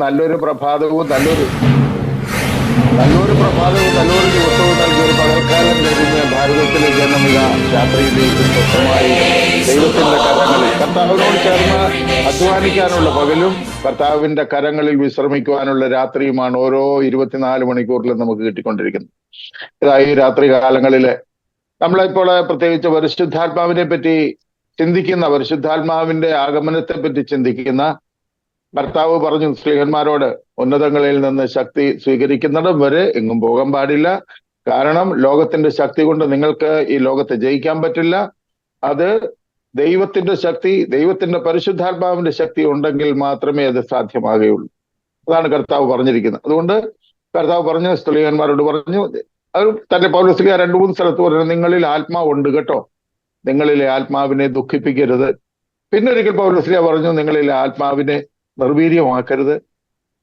നല്ലൊരു പ്രഭാതവും നല്ലൊരു നല്ലൊരു പ്രഭാതവും നല്ലൊരു ദിവസവും നൽകിയൊരു പകൽക്കാലം ലഭിക്കുന്ന ഭാരതത്തിലെ ജനമിക രാത്രിയിലേക്ക് സ്വന്തമായി ദൈവത്തിന്റെ കരങ്ങളിൽ കർത്താവിനോട് ചേർന്ന് അധ്വാനിക്കാനുള്ള പകലും കർത്താവിന്റെ കരങ്ങളിൽ വിശ്രമിക്കുവാനുള്ള രാത്രിയുമാണ് ഓരോ ഇരുപത്തിനാല് മണിക്കൂറിലും നമുക്ക് കിട്ടിക്കൊണ്ടിരിക്കുന്നത്. ഇതായി രാത്രി കാലങ്ങളിൽ നമ്മളിപ്പോൾ പ്രത്യേകിച്ച് പരിശുദ്ധാത്മാവിനെ പറ്റി ചിന്തിക്കുന്ന പരിശുദ്ധാത്മാവിന്റെ ആഗമനത്തെ പറ്റി ചിന്തിക്കുന്ന ഭർത്താവ് പറഞ്ഞു സ്ത്രീഹന്മാരോട് ഉന്നതങ്ങളിൽ നിന്ന് ശക്തി സ്വീകരിക്കുന്നിടം വരെ എങ്ങും പോകാൻ പാടില്ല. കാരണം ലോകത്തിന്റെ ശക്തി കൊണ്ട് നിങ്ങൾക്ക് ഈ ലോകത്തെ ജയിക്കാൻ പറ്റില്ല. അത് ദൈവത്തിന്റെ ശക്തി ദൈവത്തിന്റെ പരിശുദ്ധാത്മാവിന്റെ ശക്തി ഉണ്ടെങ്കിൽ മാത്രമേ അത് സാധ്യമാകുകയുള്ളൂ. അതാണ് കർത്താവ് പറഞ്ഞിരിക്കുന്നത്. അതുകൊണ്ട് കർത്താവ് പറഞ്ഞു സ്ത്രീഹന്മാരോട് പറഞ്ഞു അത് തന്റെ പൗരസ്ലിക രണ്ടു മൂന്ന് സ്ഥലത്ത് പറഞ്ഞു നിങ്ങളിൽ ആത്മാവുണ്ട് കേട്ടോ. നിങ്ങളിലെ ആത്മാവിനെ ദുഃഖിപ്പിക്കരുത്. പിന്നെ ഒരിക്കൽ പൗരസ്ലിയ പറഞ്ഞു നിങ്ങളിലെ ആത്മാവിനെ നിർവീര്യമാക്കരുത്.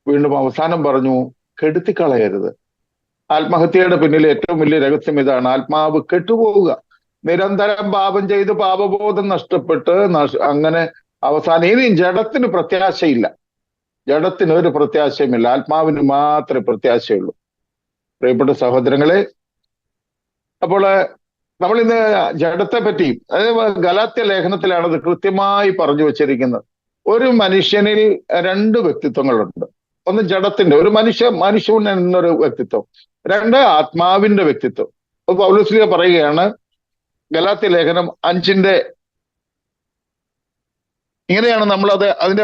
വീണ്ടും അവസാനം പറഞ്ഞു കെടുത്തിക്കളയരുത്. ആത്മഹത്യയുടെ പിന്നിൽ ഏറ്റവും വലിയ രഹസ്യം ഇതാണ്. ആത്മാവ് കെട്ടുപോവുക. നിരന്തരം പാപം ചെയ്ത് പാപബോധം നഷ്ടപ്പെട്ട് നഷ്- അങ്ങനെ അവസാനം ഇനി ജഡത്തിന് പ്രത്യാശയില്ല. ജഡത്തിന് ഒരു പ്രത്യാശയുമില്ല. ആത്മാവിന് മാത്രമേ പ്രത്യാശയുള്ളൂ. പ്രിയപ്പെട്ട സഹോദരങ്ങളെ അപ്പോൾ നമ്മൾ ഇന്ന് ജഡത്തെ പറ്റി അതായത് ഗലാത്യ ലേഖനത്തിലാണ് അത് കൃത്യമായി പറഞ്ഞു വച്ചിരിക്കുന്നത്. ഒരു മനുഷ്യനിൽ രണ്ട് വ്യക്തിത്വങ്ങളുണ്ട്. ഒന്ന് ജഡത്തിന്റെ ഒരു മനുഷ്യ മനുഷ്യൻ എന്നൊരു വ്യക്തിത്വം. രണ്ട് ആത്മാവിന്റെ വ്യക്തിത്വം. പൗലോസ്ലിയ പറയുകയാണ് ഗലാത്തി ലേഖനം അഞ്ചിന്റെ ഇങ്ങനെയാണ് നമ്മളത് അതിന്റെ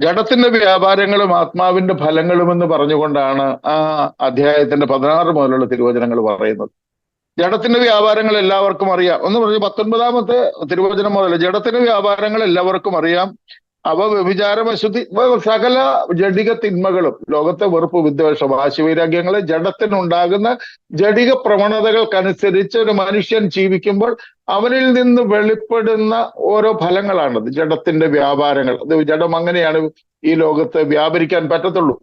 ജഡത്തിന്റെ വ്യാപാരങ്ങളും ആത്മാവിന്റെ ഫലങ്ങളും എന്ന് പറഞ്ഞുകൊണ്ടാണ് ആ അധ്യായത്തിന്റെ പതിനാറ് മുതലുള്ള തിരുവചനങ്ങൾ പറയുന്നത്. ജഡത്തിന്റെ വ്യാപാരങ്ങൾ എല്ലാവർക്കും അറിയാം. എന്ന് പറഞ്ഞു പത്തൊൻപതാമത്തെ തിരുവചനം മുതൽ ജഡത്തിന്റെ വ്യാപാരങ്ങൾ എല്ലാവർക്കും അറിയാം. അവ വ്യഭിചാരം അശുദ്ധി ഇവ സകല ജഡിക തിന്മകളും ലോകത്തെ വെറുപ്പ് വിദ്വേഷ വാശിവൈരാഗ്യങ്ങളെ ജഡത്തിനുണ്ടാകുന്ന ജഡിക പ്രവണതകൾക്കനുസരിച്ച് ഒരു മനുഷ്യൻ ജീവിക്കുമ്പോൾ അവനിൽ നിന്ന് വെളിപ്പെടുന്ന ഓരോ ഫലങ്ങളാണത്. ജഡത്തിന്റെ വ്യാപാരങ്ങൾ. അത് ജഡം അങ്ങനെയാണ് ഈ ലോകത്ത് വ്യാപരിക്കാൻ പറ്റത്തുള്ളൂ.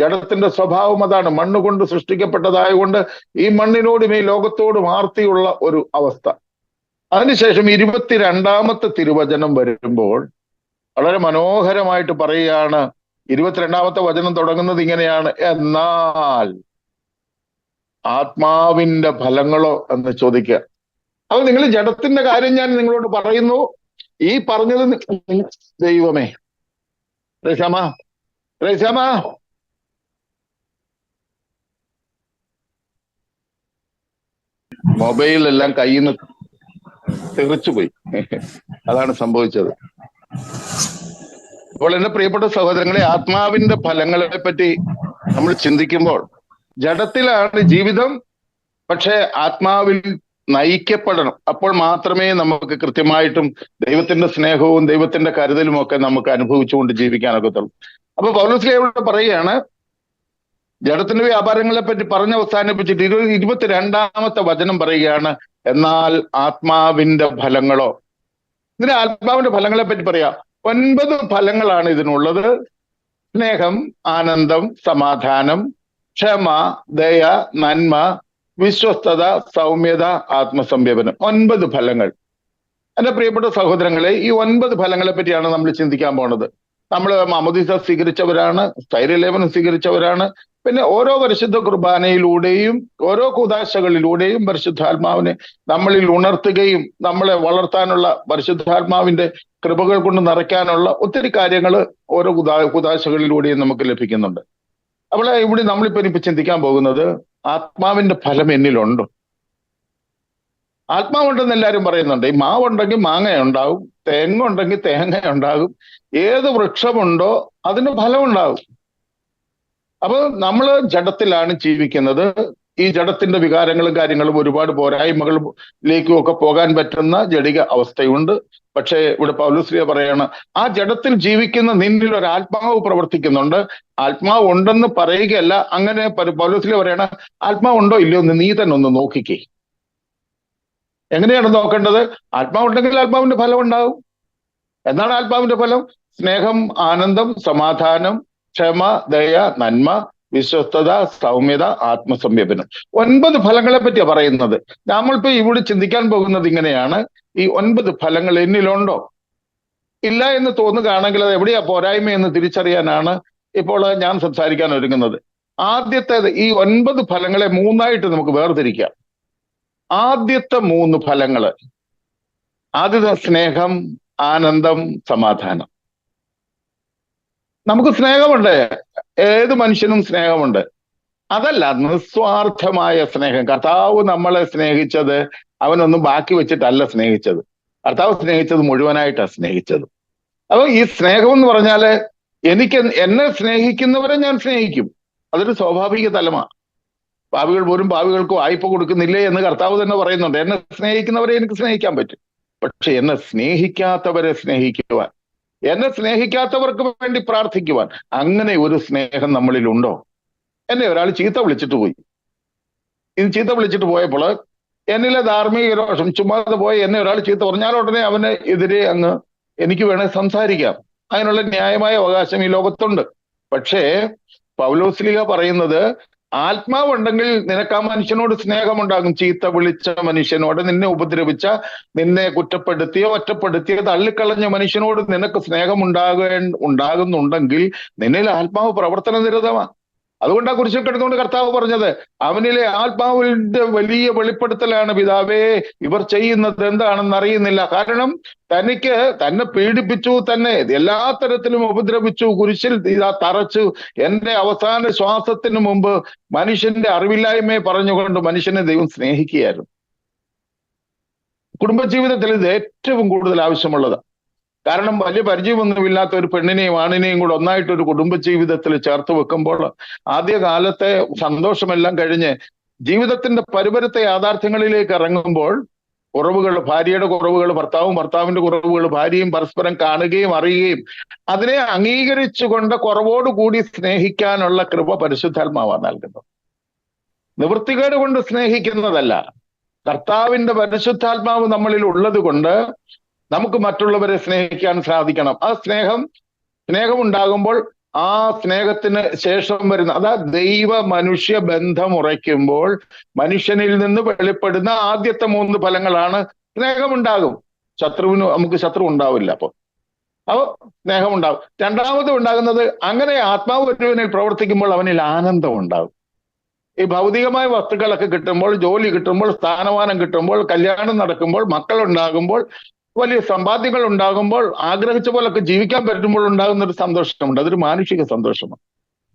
ജഡത്തിന്റെ സ്വഭാവം അതാണ്. മണ്ണുകൊണ്ട് സൃഷ്ടിക്കപ്പെട്ടതായ കൊണ്ട് സൃഷ്ടിക്കപ്പെട്ടതായതുകൊണ്ട് ഈ മണ്ണിനോടും ഈ ലോകത്തോടും ആർത്തിയുള്ള ഒരു അവസ്ഥ. അതിനുശേഷം ഇരുപത്തിരണ്ടാമത്തെ തിരുവചനം വരുമ്പോൾ വളരെ മനോഹരമായിട്ട് പറയുകയാണ്. ഇരുപത്തിരണ്ടാമത്തെ വചനം തുടങ്ങുന്നത് ഇങ്ങനെയാണ്. എന്നാൽ ആത്മാവിന്റെ ഫലങ്ങളോ എന്ന് ചോദിക്കുക. അപ്പൊ നിങ്ങൾ ജഡത്തിന്റെ കാര്യം ഞാൻ നിങ്ങളോട് പറയുന്നു. ഈ പറഞ്ഞത് ദൈവമേ. രേഷാമ രേഷാമ മൊബൈലെല്ലാം കയ്യിൽ നിന്ന് തെറിച്ചുപോയി. അതാണ് സംഭവിച്ചത്. അപ്പോൾ എന്റെ പ്രിയപ്പെട്ട സഹോദരങ്ങളെ ആത്മാവിന്റെ ഫലങ്ങളെ പറ്റി നമ്മൾ ചിന്തിക്കുമ്പോൾ ജഡത്തിലാണ് ജീവിതം പക്ഷെ ആത്മാവിൽ നയിക്കപ്പെടണം. അപ്പോൾ മാത്രമേ നമുക്ക് കൃത്യമായിട്ടും ദൈവത്തിന്റെ സ്നേഹവും ദൈവത്തിന്റെ കരുതലും ഒക്കെ നമുക്ക് അനുഭവിച്ചുകൊണ്ട് ജീവിക്കാനൊക്കത്തുള്ളൂ. അപ്പൊ പൗലോസ്ലിയോട് പറയുകയാണ് ജഡത്തിന്റെ വ്യാപാരങ്ങളെ പറ്റി പറഞ്ഞ് അവസാനിപ്പിച്ചിട്ട് ഇരു ഇരുപത്തിരണ്ടാമത്തെ വചനം പറയുകയാണ് എന്നാൽ ആത്മാവിന്റെ ഫലങ്ങളോ? ഇതിന് ആത്മാവിന്റെ ഫലങ്ങളെ പറ്റി പറയാം. ഒൻപത് ഫലങ്ങളാണ് ഇതിനുള്ളത്. സ്നേഹം ആനന്ദം സമാധാനം ക്ഷമ ദയ നന്മ വിശ്വസ്തത സൗമ്യത ആത്മസംയമനം. ഒൻപത് ഫലങ്ങൾ. എന്റെ പ്രിയപ്പെട്ട സഹോദരങ്ങളെ ഈ ഒൻപത് ഫലങ്ങളെ പറ്റിയാണ് നമ്മൾ ചിന്തിക്കാൻ പോണത്. നമ്മൾ മമദീസ സ്വീകരിച്ചവരാണ് സ്ഥൈര്യലേപനം സ്വീകരിച്ചവരാണ് പിന്നെ ഓരോ പരിശുദ്ധ കുർബാനയിലൂടെയും ഓരോ കൂതാശകളിലൂടെയും പരിശുദ്ധാത്മാവിനെ നമ്മളിൽ ഉണർത്തുകയും നമ്മളെ വളർത്താനുള്ള പരിശുദ്ധാത്മാവിന്റെ കൃപകൾ കൊണ്ട് നിറയ്ക്കാനുള്ള ഒത്തിരി കാര്യങ്ങൾ ഓരോ കുതാ കുതാശകളിലൂടെയും നമുക്ക് ലഭിക്കുന്നുണ്ട്. അപ്പോൾ ഇവിടെ നമ്മളിപ്പോ ഇനിയിപ്പോ ചിന്തിക്കാൻ പോകുന്നത് ആത്മാവിന്റെ ഫലം എന്നിലുണ്ടോ? ആത്മാവുണ്ടെന്ന് എല്ലാവരും പറയുന്നുണ്ട്. ഈ മാവുണ്ടെങ്കിൽ മാങ്ങ ഉണ്ടാവും തേങ്ങ ഉണ്ടെങ്കിൽ തേങ്ങ ഉണ്ടാകും ഏത് വൃക്ഷമുണ്ടോ അതിന് ഫലം ഉണ്ടാകും അപ്പൊ നമ്മൾ ജഡത്തിലാണ് ജീവിക്കുന്നത്. ഈ ജഡത്തിന്റെ വികാരങ്ങളും കാര്യങ്ങളും ഒരുപാട് പോരായ്മകളിലേക്കും ഒക്കെ പോകാൻ പറ്റുന്ന ജടിക അവസ്ഥയുണ്ട്. പക്ഷേ ഇവിടെ പൗലുശ്രീയ പറയാണ് ആ ജഡത്തിൽ ജീവിക്കുന്ന നിന്നിൽ ഒരു ആത്മാവ് പ്രവർത്തിക്കുന്നുണ്ട്. ആത്മാവ് ഉണ്ടെന്ന് പറയുകയല്ല അങ്ങനെ പൗലുശ്രീയ പറയണ ആത്മാവ് ഉണ്ടോ ഇല്ലയോ എന്ന് നീ തന്നെ ഒന്ന് നോക്കിക്കേ. എങ്ങനെയാണ് നോക്കേണ്ടത്? ആത്മാവുണ്ടെങ്കിൽ ആത്മാവിന്റെ ഫലം ഉണ്ടാവും എന്താണ് ആത്മാവിന്റെ ഫലം? സ്നേഹം ആനന്ദം സമാധാനം ക്ഷമ ദയ നന്മ വിശ്വസ്തത സൗമ്യത ആത്മസംയമനം. ഒൻപത് ഫലങ്ങളെ പറ്റിയാ പറയുന്നത്. നമ്മളിപ്പോ ഇവിടെ ചിന്തിക്കാൻ പോകുന്നത് ഇങ്ങനെയാണ്. ഈ ഒൻപത് ഫലങ്ങൾ എന്നിലുണ്ടോ? ഇല്ല എന്ന് തോന്നുകയാണെങ്കിൽ അത് എവിടെയാ പോരായ്മ എന്ന് തിരിച്ചറിയാനാണ് ഇപ്പോൾ ഞാൻ സംസാരിക്കാൻ ഒരുങ്ങുന്നത്. ആദ്യത്തെ ഈ ഒൻപത് ഫലങ്ങളെ മൂന്നായിട്ട് നമുക്ക് വേർതിരിക്കാം. ആദ്യത്തെ മൂന്ന് ഫലങ്ങൾ ആദ്യത്തെ സ്നേഹം ആനന്ദം സമാധാനം. നമുക്ക് സ്നേഹമുണ്ട്. ഏത് മനുഷ്യനും സ്നേഹമുണ്ട്. അതല്ല നിസ്വാർത്ഥമായ സ്നേഹം. കർത്താവ് നമ്മളെ സ്നേഹിച്ചത് അവനൊന്നും ബാക്കി വെച്ചിട്ടല്ല സ്നേഹിച്ചത്. കർത്താവ് സ്നേഹിച്ചത് മുഴുവനായിട്ടാണ് സ്നേഹിച്ചത്. അപ്പൊ ഈ സ്നേഹം എന്ന് പറഞ്ഞാൽ എനിക്ക് എന്നെ സ്നേഹിക്കുന്നവരെ ഞാൻ സ്നേഹിക്കും. അതൊരു സ്വാഭാവിക തലമാണ് ഭാവികൾ പോലും ഭാവികൾക്ക് വായ്പ കൊടുക്കുന്നില്ലേ എന്ന് കർത്താവ് തന്നെ പറയുന്നുണ്ട്. എന്നെ സ്നേഹിക്കുന്നവരെ എനിക്ക് സ്നേഹിക്കാൻ പറ്റും. പക്ഷെ എന്നെ സ്നേഹിക്കാത്തവരെ സ്നേഹിക്കുവാൻ എന്നെ സ്നേഹിക്കാത്തവർക്ക് വേണ്ടി പ്രാർത്ഥിക്കുവാൻ അങ്ങനെ ഒരു സ്നേഹം നമ്മളിൽ ഉണ്ടോ? എന്നെ ഒരാൾ ചീത്ത വിളിച്ചിട്ട് പോയി. ഇത് ചീത്ത വിളിച്ചിട്ട് പോയപ്പോൾ എന്നിലെ ധാർമ്മിക രോഷം ചുമ്മാതെ പോയി എന്നെ ഒരാൾ ചീത്ത പറഞ്ഞാൽ ഉടനെ അവന് എതിരെ അങ്ങ് എനിക്ക് വേണേ സംസാരിക്കാം. അതിനുള്ള ന്യായമായ അവകാശം ഈ ലോകത്തുണ്ട്. പക്ഷേ പൗലോസ്ലിക പറയുന്നത് ആത്മാവുണ്ടെങ്കിൽ നിനക്ക് ആ മനുഷ്യനോട് സ്നേഹമുണ്ടാകും. ചീത്ത വിളിച്ച മനുഷ്യനോട് നിന്നെ ഉപദ്രവിച്ച നിന്നെ കുറ്റപ്പെടുത്തിയോ ഒറ്റപ്പെടുത്തിയോ തള്ളിക്കളഞ്ഞ മനുഷ്യനോട് നിനക്ക് സ്നേഹമുണ്ടാകേ ഉണ്ടാകുന്നുണ്ടെങ്കിൽ നിന്നിൽ ആത്മാവ് പ്രവർത്തന നിരതമാണ് അതുകൊണ്ടാ കുരിശിൽ കിടന്നുകൊണ്ട് കർത്താവ് പറഞ്ഞത് അവനിലെ ആത്മാവിന്റെ വലിയ വെളിപ്പെടുത്തലാണ് പിതാവേ ഇവർ ചെയ്യുന്നത് എന്താണെന്ന് അറിയുന്നില്ല. കാരണം തനിക്ക് തന്നെ പീഡിപ്പിച്ചു തന്നെ എല്ലാ തരത്തിലും ഉപദ്രവിച്ചു കുരിശിൽ ഇതാ തറച്ചു. എന്റെ അവസാന ശ്വാസത്തിന് മുമ്പ് മനുഷ്യന്റെ അറിവില്ലായ്മയെ പറഞ്ഞുകൊണ്ട് മനുഷ്യനെ ദൈവം സ്നേഹിക്കുകയായിരുന്നു. കുടുംബജീവിതത്തിൽ ഇത് ഏറ്റവും കൂടുതൽ ആവശ്യമുള്ളത്. കാരണം വലിയ പരിചയമൊന്നുമില്ലാത്ത ഒരു പെണ്ണിനെയും ആണിനെയും കൂടെ ഒന്നായിട്ട് ഒരു കുടുംബ ജീവിതത്തിൽ ചേർത്ത് വെക്കുമ്പോൾ ആദ്യകാലത്തെ സന്തോഷമെല്ലാം കഴിഞ്ഞ് ജീവിതത്തിന്റെ പരിപരത്തെ യാഥാർത്ഥ്യങ്ങളിലേക്ക് ഇറങ്ങുമ്പോൾ കുറവുകൾ ഭാര്യയുടെ കുറവുകൾ ഭർത്താവും ഭർത്താവിന്റെ കുറവുകൾ ഭാര്യയും പരസ്പരം കാണുകയും അറിയുകയും അതിനെ അംഗീകരിച്ചുകൊണ്ട് കുറവോടുകൂടി സ്നേഹിക്കാനുള്ള കൃപ പരിശുദ്ധാത്മാവാണ് നൽകുന്നത്. നിവൃത്തികേട് കൊണ്ട് സ്നേഹിക്കുന്നതല്ല. കർത്താവിന്റെ പരിശുദ്ധാത്മാവ് നമ്മളിൽ ഉള്ളത് കൊണ്ട് നമുക്ക് മറ്റുള്ളവരെ സ്നേഹിക്കാൻ സാധിക്കണം. ആ സ്നേഹം സ്നേഹം ഉണ്ടാകുമ്പോൾ ആ സ്നേഹത്തിന് ശേഷം വരുന്ന അതാ ദൈവ മനുഷ്യ ബന്ധം ഉറയ്ക്കുമ്പോൾ മനുഷ്യനിൽ നിന്ന് വെളിപ്പെടുന്ന ആദ്യത്തെ മൂന്ന് ഫലങ്ങളാണ് സ്നേഹമുണ്ടാകും. ശത്രുവിന് നമുക്ക് ശത്രു ഉണ്ടാവില്ല അപ്പൊ അപ്പൊ സ്നേഹമുണ്ടാകും. രണ്ടാമത് ഉണ്ടാകുന്നത് അങ്ങനെ ആത്മാവ് ഒരുവനിൽ പ്രവർത്തിക്കുമ്പോൾ അവനിൽ ആനന്ദം ഉണ്ടാകും. ഈ ഭൗതികമായ വസ്തുക്കളൊക്കെ കിട്ടുമ്പോൾ ജോലി കിട്ടുമ്പോൾ സ്ഥാനമാനം കിട്ടുമ്പോൾ കല്യാണം നടക്കുമ്പോൾ മക്കൾ ഉണ്ടാകുമ്പോൾ വലിയ സമ്പാദ്യങ്ങൾ ഉണ്ടാകുമ്പോൾ ആഗ്രഹിച്ച പോലൊക്കെ ജീവിക്കാൻ പറ്റുമ്പോൾ ഉണ്ടാകുന്ന ഒരു സന്തോഷമുണ്ട്. അതൊരു മാനുഷിക സന്തോഷമാണ്.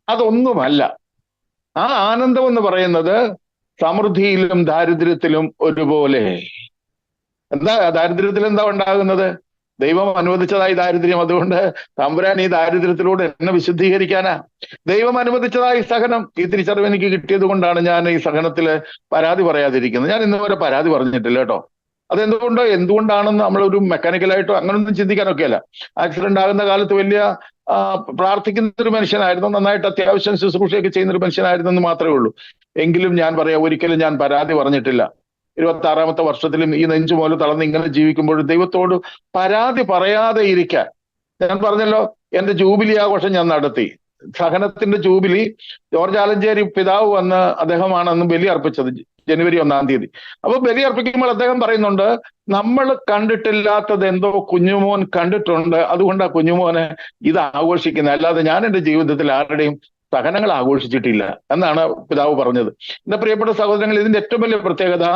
അതൊന്നുമല്ല. ആ ആനന്ദം എന്ന് പറയുന്നത് സമൃദ്ധിയിലും ദാരിദ്ര്യത്തിലും ഒരുപോലെ. എന്താ ദാരിദ്ര്യത്തിൽ എന്താ ഉണ്ടാകുന്നത്? ദൈവം അനുവദിച്ചതായി ദാരിദ്ര്യം. അതുകൊണ്ട് തമ്പുരാൻ ഈ ദാരിദ്ര്യത്തിലൂടെ എന്നെ വിശുദ്ധീകരിക്കാനാ. ദൈവം അനുവദിച്ചതായി സഹനം. ഈ തിരിച്ചറിവ് എനിക്ക് കിട്ടിയത് കൊണ്ടാണ് ഞാൻ ഈ സഹനത്തിൽ പരാതി പറയാതിരിക്കുന്നത്. ഞാൻ ഇന്നുവരെ പരാതി പറഞ്ഞിട്ടില്ല കേട്ടോ. അതെന്തുകൊണ്ടോ? എന്തുകൊണ്ടാണെന്ന് നമ്മളൊരു മെക്കാനിക്കലായിട്ടോ അങ്ങനൊന്നും ചിന്തിക്കാനൊക്കെ അല്ല ആക്സിഡന്റ് ആകുന്ന കാലത്ത് വലിയ പ്രാർത്ഥിക്കുന്ന ഒരു മനുഷ്യനായിരുന്നു. നന്നായിട്ട് അത്യാവശ്യം ശുശ്രൂഷയൊക്കെ ചെയ്യുന്ന ഒരു മനുഷ്യനായിരുന്നു എന്ന് മാത്രമേ ഉള്ളൂ. എങ്കിലും ഞാൻ പറയാം ഒരിക്കലും ഞാൻ പരാതി പറഞ്ഞിട്ടില്ല. ഇരുപത്തി ആറാമത്തെ വർഷത്തിലും ഈ നെഞ്ചു പോലെ തളർന്ന് ഇങ്ങനെ ജീവിക്കുമ്പോൾ ദൈവത്തോട് പരാതി പറയാതെ ഇരിക്കാൻ. ഞാൻ പറഞ്ഞല്ലോ എന്റെ ജൂബിലി ആഘോഷം ഞാൻ നടത്തി. സഹനത്തിന്റെ ജൂബിലി ജോർജ് ആലഞ്ചേരി പിതാവ് വന്ന് അദ്ദേഹമാണ് അന്ന് ബലി അർപ്പിച്ചത് ജനുവരി ഒന്നാം തീയതി. അപ്പൊ ബലി അർപ്പിക്കുമ്പോൾ അദ്ദേഹം പറയുന്നുണ്ട് നമ്മൾ കണ്ടിട്ടില്ലാത്തത് എന്തോ കുഞ്ഞുമോൻ കണ്ടിട്ടുണ്ട്. അതുകൊണ്ട് ആ കുഞ്ഞുമോനെ ഇത് ആഘോഷിക്കുന്നത്. അല്ലാതെ ഞാൻ എന്റെ ജീവിതത്തിൽ ആരുടെയും സഹനങ്ങൾ ആഘോഷിച്ചിട്ടില്ല എന്നാണ് പിതാവ് പറഞ്ഞത്. എന്റെ പ്രിയപ്പെട്ട സഹോദരങ്ങൾ ഇതിന്റെ ഏറ്റവും വലിയ പ്രത്യേകത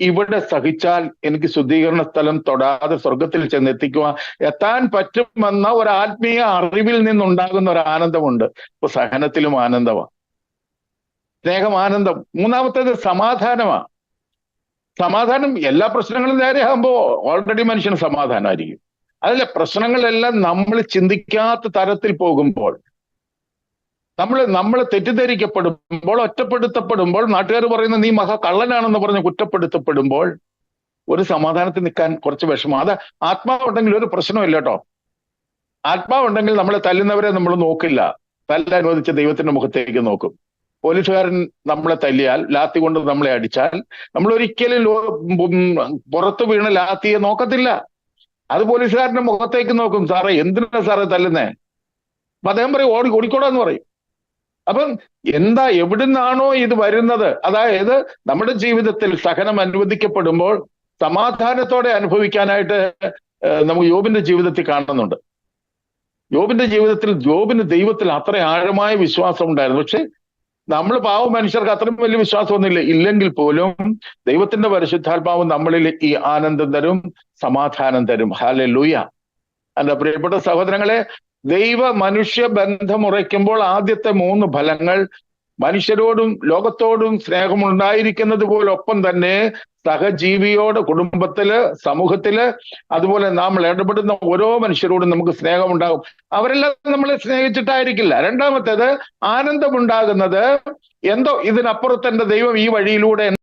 ഇവിടെ സഹിച്ചാൽ എനിക്ക് ശുദ്ധീകരണ സ്ഥലം തൊടാതെ സ്വർഗത്തിൽ ചെന്ന് എത്തിക്കുവാൻ എത്താൻ പറ്റുമെന്ന ഒരു ആത്മീയ അറിവിൽ നിന്നുണ്ടാകുന്ന ഒരു ആനന്ദമുണ്ട്. ഇപ്പൊ സഹനത്തിലും ആനന്ദമാണ് സ്നേഹം ആനന്ദം. മൂന്നാമത്തേത് സമാധാനമാണ് സമാധാനം എല്ലാ പ്രശ്നങ്ങളും നേരെയാകുമ്പോൾ ഓൾറെഡി മനുഷ്യന് സമാധാനമായിരിക്കും. അതിലെ പ്രശ്നങ്ങളെല്ലാം നമ്മൾ ചിന്തിക്കാത്ത തരത്തിൽ പോകുമ്പോൾ നമ്മൾ നമ്മൾ തെറ്റിദ്ധരിക്കപ്പെടുമ്പോൾ ഒറ്റപ്പെടുത്തപ്പെടുമ്പോൾ നാട്ടുകാർ പറയുന്ന നീ മഹാ കള്ളനാണെന്ന് പറഞ്ഞ് കുറ്റപ്പെടുത്തപ്പെടുമ്പോൾ ഒരു സമാധാനത്തിൽ നിൽക്കാൻ കുറച്ച് വിഷമം. അത് ആത്മാവുണ്ടെങ്കിൽ ഒരു പ്രശ്നമില്ല കേട്ടോ. ആത്മാവുണ്ടെങ്കിൽ നമ്മളെ തല്ലുന്നവരെ നമ്മൾ നോക്കില്ല. തല്ല അനുവദിച്ച ദൈവത്തിന്റെ മുഖത്തേക്ക് നോക്കും. പോലീസുകാരൻ നമ്മളെ തല്ലിയാൽ ലാത്തി കൊണ്ട് നമ്മളെ അടിച്ചാൽ നമ്മൾ ഒരിക്കലും പുറത്തു വീണ ലാത്തിയെ നോക്കത്തില്ല. അത് പോലീസുകാരന്റെ മുഖത്തേക്ക് നോക്കും. സാറേ എന്തിനാ സാറേ തല്ലുന്നേ? അപ്പൊ അദ്ദേഹം പറയും ഓടി ഓടിക്കോടാന്ന് പറയും. അപ്പം എന്താ എവിടുന്നാണോ ഇത് വരുന്നത്? അതായത് നമ്മുടെ ജീവിതത്തിൽ സഹനം അനുവദിക്കപ്പെടുമ്പോൾ സമാധാനത്തോടെ അനുഭവിക്കാനായിട്ട് നമുക്ക് യോബിന്റെ ജീവിതത്തിൽ കാണുന്നുണ്ട്. യോബിന്റെ ജീവിതത്തിൽ ജോബിന് ദൈവത്തിൽ അത്ര ആഴമായ വിശ്വാസം ഉണ്ടായിരുന്നു. പക്ഷെ നമ്മൾ പാവ മനുഷ്യർക്ക് അത്രയും വലിയ വിശ്വാസമൊന്നുമില്ല. ഇല്ലെങ്കിൽ പോലും ദൈവത്തിന്റെ പരിശുദ്ധാത്മാവ് നമ്മളിൽ ഈ ആനന്ദം തരും സമാധാനം തരും. ഹാലെ ലൂയ എന്റെ പ്രിയപ്പെട്ട സഹോദരങ്ങളെ ദൈവ മനുഷ്യ ബന്ധം ഉറയ്ക്കുമ്പോൾ ആദ്യത്തെ മൂന്ന് ഫലങ്ങൾ മനുഷ്യരോടും ലോകത്തോടും സ്നേഹമുണ്ടായിരിക്കുന്നത് പോലെ ഒപ്പം തന്നെ സഹജീവിയോട് കുടുംബത്തിൽ സമൂഹത്തിൽ അതുപോലെ നാം ഇടപെടുന്ന ഓരോ മനുഷ്യരോടും നമുക്ക് സ്നേഹമുണ്ടാകും. അവരെല്ലാം നമ്മളെ സ്നേഹിച്ചിട്ടായിരിക്കില്ല. രണ്ടാമത്തേത് ആനന്ദമുണ്ടാകുന്നത് എന്തോ ഇതിനപ്പുറത്തെ ദൈവം ഈ വഴിയിലൂടെ